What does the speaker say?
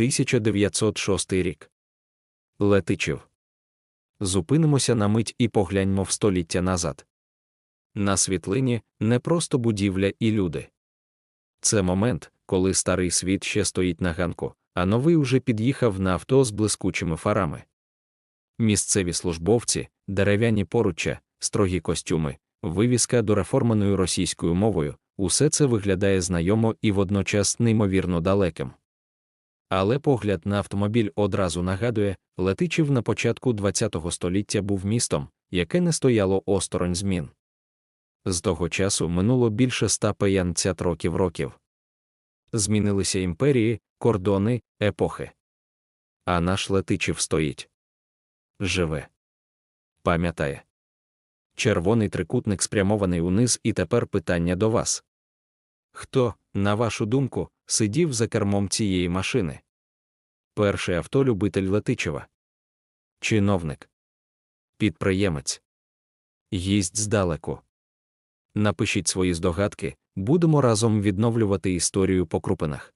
1906 рік. Летичів. Зупинимося на мить і погляньмо в століття назад. На світлині не просто будівля і люди. Це момент, коли старий світ ще стоїть на ганку, а новий уже під'їхав на авто з блискучими фарами. Місцеві службовці, дерев'яні поруччя, строгі костюми, вивіска дореформаною російською мовою, усе це виглядає знайомо і водночас неймовірно далеким. Але погляд на автомобіль одразу нагадує, Летичів на початку ХХ століття був містом, яке не стояло осторонь змін. З того часу минуло більше 150 років років. Змінилися імперії, кордони, епохи. А наш Летичів стоїть. Живе. Пам'ятає. Червоний трикутник спрямований униз, і тепер питання до вас. Хто, на вашу думку, сидів за кермом цієї машини? Перший автолюбитель Летичева. Чиновник. Підприємець. Їсть здалеку. Напишіть свої здогадки, будемо разом відновлювати історію по крупинах.